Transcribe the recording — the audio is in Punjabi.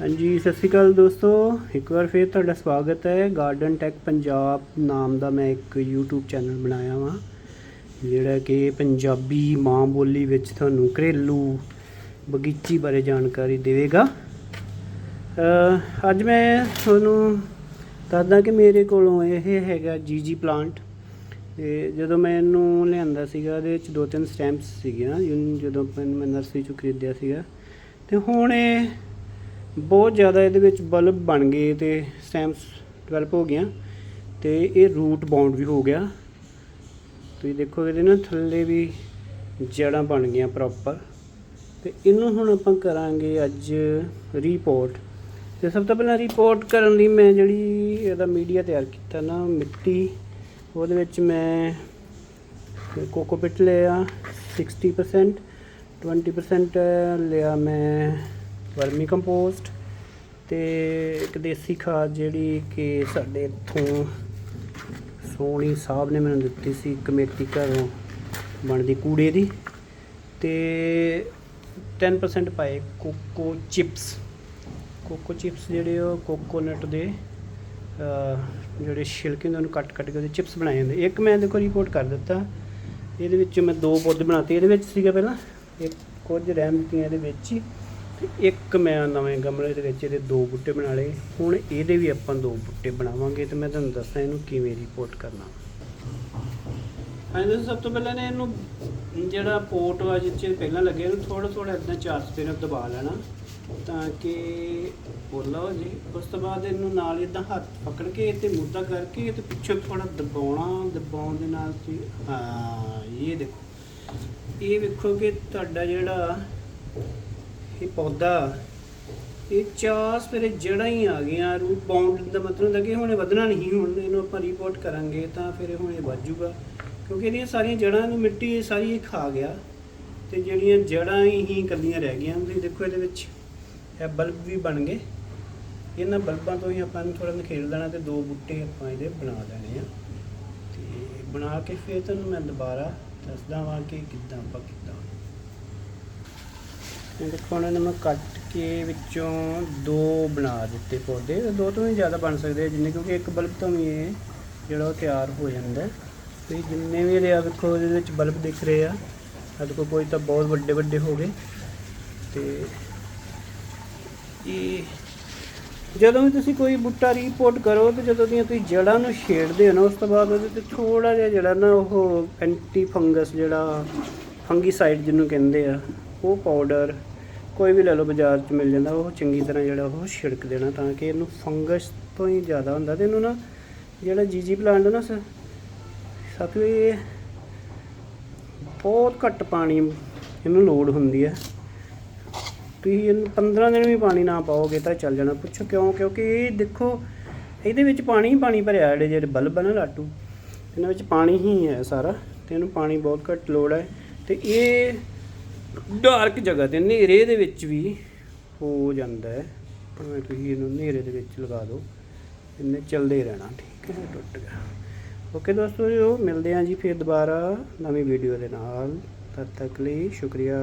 ਹਾਂਜੀ, ਸਤਿ ਸ਼੍ਰੀ ਅਕਾਲ ਦੋਸਤੋ। ਇੱਕ ਵਾਰ ਫੇਰ ਤੁਹਾਡਾ ਸਵਾਗਤ ਹੈ ਗਾਰਡਨ ਟੈਕ ਪੰਜਾਬ ਨਾਮ ਦਾ ਮੈਂ ਇੱਕ YouTube ਚੈਨਲ ਬਣਾਇਆ ਵਾਂ, ਜਿਹੜਾ ਕਿ ਪੰਜਾਬੀ ਮਾਂ ਬੋਲੀ ਵਿੱਚ ਤੁਹਾਨੂੰ ਘਰੇਲੂ ਬਗੀਚੀ ਬਾਰੇ ਜਾਣਕਾਰੀ ਦੇਵੇਗਾ। ਅੱਜ ਮੈਂ ਤੁਹਾਨੂੰ ਦੱਸਦਾ ਕਿ ਮੇਰੇ ਕੋਲੋਂ ਇਹ ਹੈਗਾ ਜੀਜੀ ਪਲਾਂਟ ਤੇ ਜਦੋਂ ਮੈਂ ਇਹਨੂੰ ਲਿਆਂਦਾ ਸੀਗਾ, ਇਹਦੇ ਵਿੱਚ ਦੋ ਤਿੰਨ ਸਟੈਂਪਸ ਸੀਗੀਆਂ ਜਿਹਨੂੰ ਜਦੋਂ ਮੈਂ ਮੈਂ ਨਰਸਰੀ ਚੋਂ ਖਰੀਦਿਆ ਸੀਗਾ। ਤੇ ਹੁਣ ਇਹ ਬਹੁਤ ਜ਼ਿਆਦਾ ਇਹਦੇ ਵਿੱਚ ਬਲਬ ਬਣ ਗਏ ਤੇ ਸਟੈਂਪਸ ਡਿਵੈਲਪ ਹੋ ਗਈਆਂ ਤੇ ਇਹ ਰੂਟ ਬਾਉਂਡ ਵੀ ਹੋ ਗਿਆ। ਤੁਸੀਂ ਦੇਖੋ ਇਹਦੇ ਨਾ ਥੱਲੇ ਵੀ ਜੜਾਂ ਬਣ ਗਈਆਂ ਪ੍ਰੋਪਰ ਤੇ ਇਹਨੂੰ ਹੁਣ ਆਪਾਂ ਕਰਾਂਗੇ ਅੱਜ ਰੀਪੋਰਟ ਤੇ ਸਭ ਤੋਂ ਪਹਿਲਾਂ ਰਿਪੋਰਟ ਕਰਨ ਲਈ ਮੈਂ ਜਿਹੜੀ ਇਹਦਾ ਮੀਡੀਆ ਤਿਆਰ ਕੀਤਾ ਨਾ, ਮਿੱਟੀ, ਉਹਦੇ ਵਿੱਚ ਮੈਂ ਕੋਕੋਪਿਟ ਲਿਆ 60% 20% ਲਿਆ ਮੈਂ ਵਰਮੀ ਕੰਪੋਸਟ ਤੇ ਇੱਕ ਦੇਸੀ ਖਾਦ ਜਿਹੜੀ ਕਿ ਸਾਡੇ ਇੱਥੋਂ ਸੋਹਣੀ ਸਾਹਿਬ ਨੇ ਮੈਨੂੰ ਦਿੱਤੀ ਸੀ, ਕਮੇਟੀ ਘਰੋਂ ਬਣਦੀ ਕੂੜੇ ਦੀ ਤੇ 10% ਪਾਏ ਕੋਕੋ ਚਿਪਸ। ਕੋਕੋ ਚਿਪਸ ਜਿਹੜੇ ਉਹ ਕੋਕੋਨਟ ਦੇ ਜਿਹੜੇ ਛਿਲਕੇ ਹੁੰਦੇ ਉਹਨੂੰ ਕੱਟ ਕੱਟ ਕੇ ਉਹਦੇ ਚਿਪਸ ਬਣਾਏ ਜਾਂਦੇ ਇੱਕ ਮੈਂ ਦੇਖੋ ਰਿਪੋਰਟ ਕਰ ਦਿੱਤਾ। ਇਹਦੇ ਵਿੱਚ ਮੈਂ ਦੋ ਪੌਦੇ ਬਣਾਤੇ। ਇਹਦੇ ਵਿੱਚ ਸੀਗਾ ਪਹਿਲਾਂ, ਇੱਕ ਕੁਝ ਰਹਿਮ ਦਿੱਤੀਆਂ, ਇਹਦੇ ਵਿੱਚ ਹੀ। ਤੇ ਇੱਕ ਮੈਂ ਨਵੇਂ ਗਮਲੇ ਦੇ ਵਿੱਚ ਇਹਦੇ ਦੋ ਬੂਟੇ ਬਣਾ ਲਏ। ਹੁਣ ਇਹਦੇ ਵੀ ਆਪਾਂ ਦੋ ਬੂਟੇ ਬਣਾਵਾਂਗੇ ਤੇ ਮੈਂ ਤੁਹਾਨੂੰ ਦੱਸਾਂ ਇਹਨੂੰ ਕਿਵੇਂ ਰਿਪੋਰਟ ਕਰਨਾ। ਹਾਂਜੀ, ਸਭ ਤੋਂ ਪਹਿਲਾਂ ਨੇ ਇਹਨੂੰ ਜਿਹੜਾ ਪੋਟ ਵਾ ਜਿੱਥੇ ਪਹਿਲਾਂ ਲੱਗਿਆ ਇਹਨੂੰ ਥੋੜਾ ਥੋੜਾ ਇਦਾਂ ਚਾਰ ਸਪੇਰ ਦਬਾ ਲੈਣਾ ਤਾਂ ਕਿ ਪੋਲਾ ਹੋ ਜੇ। ਉਸ ਤੋਂ ਬਾਅਦ ਇਹਨੂੰ ਨਾਲ ਇਦਾਂ ਹੱਥ ਪਕੜ ਕੇ ਤੇ ਮੁੱਦਾ ਕਰਕੇ ਤੇ ਪਿੱਛੇ ਥੋੜਾ ਦਬਾਉਣਾ, ਦਬਾਉਣ ਦੇ ਨਾਲ ਤੁਸੀਂ ਹਾਂ, ਇਹ ਦੇਖੋ। ਇਹ ਵੇਖੋ ਕਿ ਤੁਹਾਡਾ ਜਿਹੜਾ ਇਹ ਪੌਦਾ, ਇਹ ਚਾਰ ਸਪੇਰੇ ਜੜਾਂ ਹੀ ਆ ਗਈਆਂ। ਰੂਟ ਬਾਉਂਡ ਦਾ ਮਤਲਬ ਹੁੰਦਾ ਕਿ ਹੁਣ ਇਹ ਵਧਣਾ ਨਹੀਂ, ਹੁਣ ਇਹਨੂੰ ਆਪਾਂ ਰਿਪੋਰਟ ਕਰਾਂਗੇ ਤਾਂ ਫਿਰ ਹੁਣ ਇਹ ਵੱਧ ਜਾਊਗਾ। ਕਿਉਂਕਿ ਇਹਦੀਆਂ ਸਾਰੀਆਂ ਜੜਾਂ ਨੂੰ ਮਿੱਟੀ ਸਾਰੀ ਇਹ ਖਾ ਗਿਆ ਤੇ ਜਿਹੜੀਆਂ ਜੜਾਂ ਹੀ ਇਕੱਲੀਆਂ ਰਹਿ ਗਈਆਂ। ਤੁਸੀਂ ਦੇਖੋ ਇਹਦੇ ਵਿੱਚ ਇਹ ਬਲਬ ਵੀ ਬਣ ਗਏ। ਇਹਨਾਂ ਬਲਬਾਂ ਤੋਂ ਹੀ ਆਪਾਂ ਨੂੰ ਥੋੜਾ ਨਖੇੜ ਦੇਣਾ ਤੇ ਦੋ ਬੂਟੇ ਆਪਾਂ ਇਹਦੇ ਬਣਾ ਲੈਣੇ ਆ। ਤੇ ਬਣਾ ਕੇ ਫਿਰ ਤੁਹਾਨੂੰ ਮੈਂ ਦੁਬਾਰਾ ਦੱਸਦਾ ਵਾਂ ਕਿ ਕਿੱਦਾਂ ਆਪਾਂ ਕਿੱਦਾਂ ਇਹ ਦੇਖੋ, ਉਹਨਾਂ ਇਹਨੂੰ ਮੈਂ ਕੱਟ ਕੇ ਵਿੱਚੋਂ ਦੋ ਬਣਾ ਦਿੱਤੇ ਪੌਦੇ। ਦੋ ਤੋਂ ਵੀ ਜ਼ਿਆਦਾ ਬਣ ਸਕਦੇ ਆ, ਜਿੰਨੇ ਕਿਉਂਕਿ ਇੱਕ ਬਲਬ ਤੋਂ ਵੀ ਇਹ ਜਿਹੜਾ ਉਹ ਤਿਆਰ ਹੋ ਜਾਂਦਾ ਹੈ। ਤੇ ਜਿੰਨੇ ਵੀ ਇਹਦੇ ਆ ਵੇਖੋ ਇਹਦੇ ਵਿੱਚ ਬਲਬ ਦਿਖ ਰਹੇ ਆ। ਆ ਦੇਖੋ ਕੋਈ ਤਾਂ ਬਹੁਤ ਵੱਡੇ ਵੱਡੇ ਹੋ ਗਏ। ਤੇ ਇਹ ਜਦੋਂ ਵੀ ਤੁਸੀਂ ਕੋਈ ਬੂਟਾ ਰੀਪੋਰਟ ਕਰੋ, ਤੇ ਜਦੋਂ ਦੀਆਂ ਤੁਸੀਂ ਜੜਾਂ ਨੂੰ ਛੇੜਦੇ ਹੋ ਨਾ, ਉਸ ਤੋਂ ਬਾਅਦ ਉਹਦੇ ਤੇ ਥੋੜਾ ਜਿਹਾ ਜਿਹੜਾ ਨਾ ਉਹ ਐਂਟੀ ਫੰਗਸ ਜਿਹੜਾ, ਫੰਗੀਸਾਈਡ ਜਿਹਨੂੰ ਕਹਿੰਦੇ ਆ ਉਹ ਪਾਊਡਰ ਕੋਈ ਵੀ ਲੈ ਲਓ ਬਾਜ਼ਾਰ 'ਚ ਮਿਲ ਜਾਂਦਾ, ਉਹ ਚੰਗੀ ਤਰ੍ਹਾਂ ਜਿਹੜਾ ਉਹ ਛਿੜਕ ਦੇਣਾ ਤਾਂ ਕਿ ਇਹਨੂੰ ਫੰਗਸ ਤੋਂ ਹੀ ਜ਼ਿਆਦਾ ਹੁੰਦਾ ਤੇ ਇਹਨੂੰ ਨਾ ਜਿਹੜਾ ਜੀਜੀ ਪਲਾਂਟ ਨਾ ਸ- ਸਾਥੀਓ ਇਹ ਬਹੁਤ ਘੱਟ ਪਾਣੀ ਇਹਨੂੰ ਲੋੜ ਹੁੰਦੀ ਹੈ ਤੁਸੀਂ ਇਹਨੂੰ 15 ਦਿਨ ਵੀ ਪਾਣੀ ਨਾ ਪਾਓਗੇ ਤਾਂ ਚੱਲ ਜਾਣਾ। ਪੁੱਛੋ ਕਿਉਂ? ਕਿਉਂਕਿ ਇਹ ਦੇਖੋ, ਇਹਦੇ ਵਿੱਚ ਪਾਣੀ ਹੀ ਪਾਣੀ ਭਰਿਆ ਜਿਹੜੇ ਜਿਹੜੇ ਬਲਬ ਆ ਨਾ ਲਾਟੂ, ਇਹਨਾਂ ਵਿੱਚ ਪਾਣੀ ਹੀ ਹੈ ਸਾਰਾ ਤੇ ਇਹਨੂੰ ਪਾਣੀ ਬਹੁਤ ਘੱਟ ਲੋੜ ਹੈ। ਤੇ ਇਹ ਡਾਰਕ ਜਗ੍ਹਾ ਤੇ, ਹਨੇਰੇ ਦੇ ਵਿੱਚ ਵੀ ਹੋ ਜਾਂਦਾ ਹੈ। ਭਾਵੇਂ ਤੁਸੀਂ ਇਹਨੂੰ ਹਨੇਰੇ ਦੇ ਵਿੱਚ ਲਗਾ ਦਿਓ। ਇਹਨੇ ਚੱਲਦੇ ਰਹਿਣਾ, ਠੀਕ ਹੈ, ਟੁੱਟ ਗਿਆ। ਓਕੇ ਦੋਸਤੋ ਜੋ ਮਿਲਦੇ ਹਾਂ ਜੀ ਫਿਰ ਦੁਬਾਰਾ ਨਵੀਂ ਵੀਡੀਓ ਦੇ ਨਾਲ। ਤਦ ਤੱਕ ਲਈ ਸ਼ੁਕਰੀਆ।